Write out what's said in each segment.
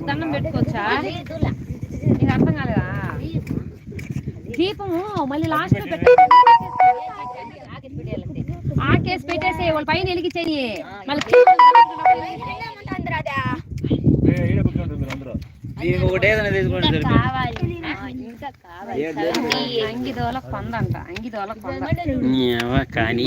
దండం పెట్టుకోవచ్చా నీకు అర్థం కాలేదా దీపము మళ్ళీ లాస్ట్లో పెట్టాలి ఆ కేసు పెట్టేసి వాళ్ళ పైన వెలిగించేయి మళ్ళీ. అంగి దోల కొందంట అంగి దోల కొంద కానీ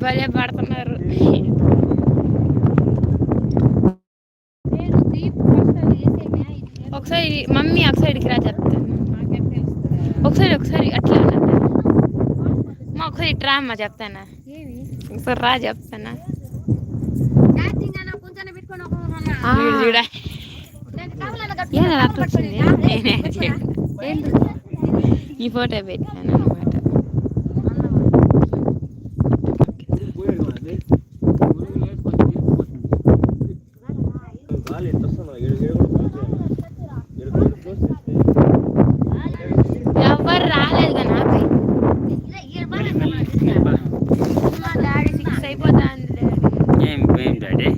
భలే పడుతున్నారు ఒకసారి మమ్మీ ఒకసారి రా చెప్తాను ఒకసారి ఒకసారి అట్లా అన్నా. మా ఒకసారి ఇట్రా అమ్మ చెప్తానా ఒకసారి రా చెప్తానా ఆ. చూడ ఏదో అట్లా వచ్చింది నేనే చెప్పాను. ఈ ఫోటో పెట్టాను అయిపోతుంది ఏం ఏం డాడీ?